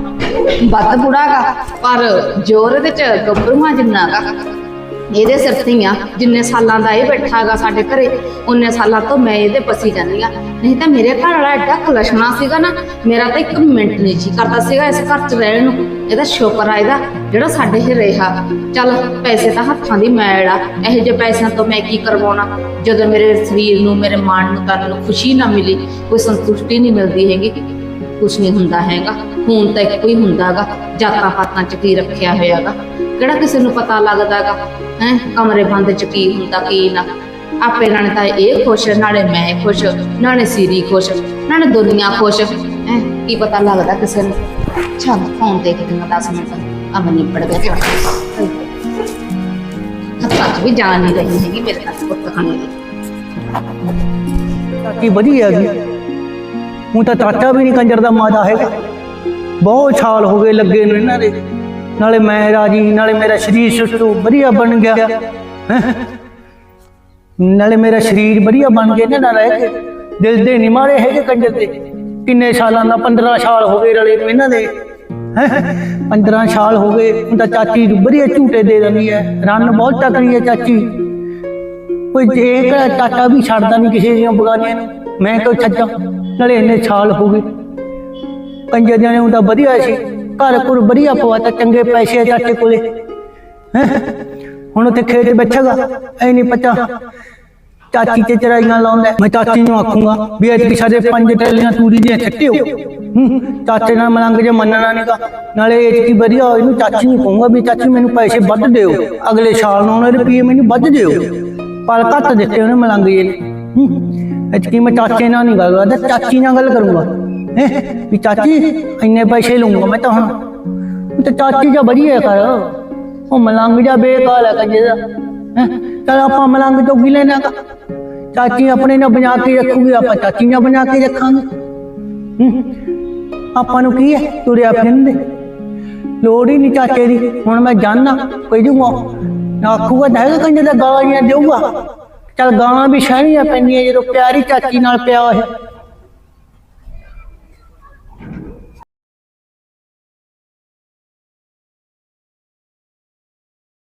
ਵੱਧ ਬੁੜਾਗਾ ਪਰ ਜੋਰ ਇਹਦੇ ਚ ਗੱਭਰੂਆਂ ਜਿੰਨਾ ਇਹਦੇ ਸਿਰ ਤੇ ਆ। ਜਿੰਨੇ ਸਾਲਾਂ ਦਾ ਇਹ ਬੈਠਾਗਾ ਸਾਡੇ ਘਰੇ, ਉਹਨੇ ਸਾਲਾਂ ਤੋਂ ਮੈਂ ਇਹਦੇ ਪਸੀ ਜਾਂਦੀ ਆ। ਨਹੀਂ ਤਾਂ ਮੇਰੇ ਘਰ ਵਾਲਾ ਐਡਾ ਕਲਸ਼ਣਾ ਸੀਗਾ ਨਾ, ਮੇਰਾ ਤਾਂ ਇੱਕ ਮਿੰਟ ਨਹੀਂ ਜੀ ਕਰਦਾ ਸੀਗਾ ਇਸ ਘਰ 'ਚ ਰਹਿਣ ਨੂੰ। ਇਹਦਾ ਸ਼ੁਕਰ ਆ ਇਹਦਾ। ਜਿਹੜਾ ਸਾਡੇ ਹੀ ਰਿਹਾ, ਚੱਲ ਪੈਸੇ ਤਾਂ ਹੱਥਾਂ ਦੀ ਮੈਲ ਆ, ਇਹੋ ਜਿਹੇ ਪੈਸਿਆਂ ਤੋਂ ਮੈਂ ਕੀ ਕਰਵਾਉਣਾ? ਜਦੋਂ ਮੇਰੇ ਸਰੀਰ ਨੂੰ, ਮੇਰੇ ਮਨ ਨੂੰ, ਤਨ ਨੂੰ ਖੁਸ਼ੀ ਨਾ ਮਿਲੀ, ਕੋਈ ਸੰਤੁਸ਼ਟੀ ਨਹੀਂ ਮਿਲਦੀ ਹੈਗੀ। ਕੁਛ ਨਹੀਂ ਹੁੰਦਾ ਹੈਗਾ। ਹੁਣ ਤਾਂ ਇੱਕੋ ਹੀ ਹੁੰਦਾਗਾ ਜਾਤਾਂ ਪਾਤਾਂ ਚ ਕੀ ਰੱਖਿਆ ਹੋਇਆਗਾ ਕਿਹੜਾ ਕਿਸੇ ਨੂੰ ਪਤਾ ਲੱਗਦਾਗਾ ਹੈ, ਕਮਰੇ ਬੰਦ ਚ ਕੀ ਹੁੰਦਾ, ਕੀ ਨਾ? ਆਪੇ ਨਾਲੇ ਤਾਂ ਇਹ ਖੁਸ਼, ਨਾਲੇ ਮੈਂ ਖੁਸ਼, ਨਾਲੇ ਸੀਰੀ ਖੁਸ਼, ਨਾਲੇ ਦੁਨੀਆ ਖੁਸ਼। ਹੈ, ਕੀ ਪਤਾ ਲੱਗਦਾ ਕਿਸੇ ਨੂੰ? ਚੱਲ ਫੋਨ ਦੇਖਦੀ ਮੈਂ 10 ਮਿੰਟ। ਹੱਥਾਂ 'ਚ ਵੀ ਜਾਨ ਨਹੀਂ ਰਹੀ ਹੈਗੀ ਮੇਰੇ ਨਾਲ ਪੁੱਤ ਖਾਣੇ ਦੀ ਚਾਚੀ ਵਧੀਆ ਗਈ ਹੁਣ ਤਾਂ ਚਾਚਾ ਵੀ ਨਹੀਂ ਕੰਜਰ ਦਾ ਮਾਦਾ ਹੈਗਾ। ਬਹੁਤ ਛਾਲ ਹੋ ਗਏ ਲੱਗੇ ਨੂੰ ਇਹਨਾਂ ਦੇ। ਨਾਲੇ ਮੈਂ ਰਾਜੀ ਨਾਲੇ ਮੇਰਾ ਸਰੀਰ ਸੁਸਤੂ ਵਧੀਆ ਬਣ ਗਿਆ। ਹੈਂ। ਨਾਲੇ ਮੇਰਾ ਸਰੀਰ ਵਧੀਆ ਬਣ ਗਿਆ ਇਹਨਾਂ ਨਾਲ ਰਹਿ ਕੇ। ਦਿਲ ਦੇ ਨਹੀਂ ਮਾਰੇ ਹੈਗੇ ਕੰਜਰ ਦੇ। ਕਿੰਨੇ ਸਾਲਾਂ ਦਾ 15 ਸਾਲ ਹੋ ਗਏ ਰਲੇ ਨੂੰ ਇਹਨਾਂ ਦੇ। 15 ਸਾਲ ਹੋ ਗਏ, ਹੁਣ ਚਾਚੀ ਨੂੰ ਵਧੀਆ ਝੂਟੇ ਦੇ ਦਿੰਦੀ ਹੈ। ਰੰਨ ਬਹੁਤ ਤਕੜੀ ਹੈ ਚਾਚੀ। ਕੋਈ ਜੇ ਟਾਟਾ ਵੀ ਛੱਡਦਾ ਨਹੀਂ ਕਿਸੇ ਦੀਆਂ ਬਗਾਨੀਆਂ ਨੂੰ, ਮੈਂ ਕਿਉਂ ਛੱਡਾਂ? ਨਾਲੇ ਇੰਨੇ ਸਾਲ ਹੋ ਗਏ। ਕੰਜਰ ਜਾਣੇ ਉਹ ਵਧੀਆ ਸੀ। ਘਰ ਘਰ ਵਧੀਆ ਪਵਾਤਾ ਚੰਗੇ ਪੈਸੇ ਆ ਚਾਚੇ ਕੋਲੇ। ਹੈਂ। ਹੁਣ ਉੱਥੇ ਖੇਤ ਬੈਠੇਗਾ ਐ ਨਹੀਂ ਪਤਾ ਚਾਚੀ ਤੇ ਚਰਾਈਆਂ ਲਾਉਂਦਾ ਮੈਂ ਚਾਚੀ ਨੂੰ ਆਖੂੰਗਾ ਵੀ ਐਤਕੀ ਸਾਡੇ ਪੰਜ ਟੈਲੀਆਂ ਤੂੜੀ ਦੀਆਂ ਛੱਟਿਓ ਚਾਚੇ ਨਾਲ ਮਲੰਗ ਜੇ ਮੰਨਣਾ ਨਹੀਂਗਾ ਨਾਲੇ ਐਤਕੀ ਵਧੀਆ ਇਹਨੂੰ ਚਾਚੀ ਨੂੰ ਕਹੂੰਗਾ ਵੀ ਚਾਚੀ ਮੈਨੂੰ ਪੈਸੇ ਵੱਧ ਦਿਓ। ਅਗਲੇ ਸਾਲ ਨੂੰ ਉਹਨੇ ਰੁਪਏ ਮੈਨੂੰ ਵੱਧ ਦਿਓ। ਪਰ ਘੱਟ ਦਿੱਤੇ ਉਹਨੇ ਮਲੰਗ ਜੀ ਨੇ। ਹੂੰ, ਐਤਕੀ ਮੈਂ ਚਾਚੇ ਨਾਲ ਨਹੀਂ ਗੱਲ ਕਰਦਾ ਚਾਚੀ ਨਾਲ ਗੱਲ ਕਰੂੰਗਾ। ਹੈਂ, ਵੀ ਚਾਚੀ ਇੰਨੇ ਪੈਸੇ ਲਊਂਗਾ ਮੈਂ ਤਾਂ ਹੁਣ। ਤੇ ਚਾਚੀ ਜਾਂ ਵਧੀਆ ਕਰ ਉਹ ਮਲੰਗ ਜਾਂ ਬੇਕਾਲ ਹੈ ਕੰਜੇ ਦਾ। ਹੈਂ, ਚੱਲ ਆਪਾਂ ਮਲੰਗ ਚੋਗੀ ਕੀ ਲੈਣਾ ਗਾ? ਚਾਚੀ ਆਪਣੇ ਨਾਲ ਬਣਾ ਕੇ ਰੱਖੂਗੀ ਆਪਾਂ ਚਾਚੀ ਨਾਲ ਬਣਾ ਕੇ ਰੱਖਾਂਗੇ। ਹੂੰ, ਆਪਾਂ ਨੂੰ ਕੀ ਹੈ ਤੁਰਿਆ ਫਿਰਦੇ ਲੋੜ ਹੀ ਨਹੀਂ ਚਾਚੇ ਦੀ ਹੁਣ ਮੈਂ ਜਾਣਾ ਕੋਈ ਜੂਗਾ? ਆਖੂਗਾ ਤਾਂ ਹੈਗਾ ਦਾ ਗਾਲਾਂ ਦੇਊਗਾ। ਚੱਲ ਗਾਲਾਂ ਵੀ ਸਹਿਣੀਆਂ ਪੈਂਦੀਆਂ ਜਦੋਂ ਪਿਆਰੀ ਚਾਚੀ ਨਾਲ ਪਿਆ ਹੋਇਆ।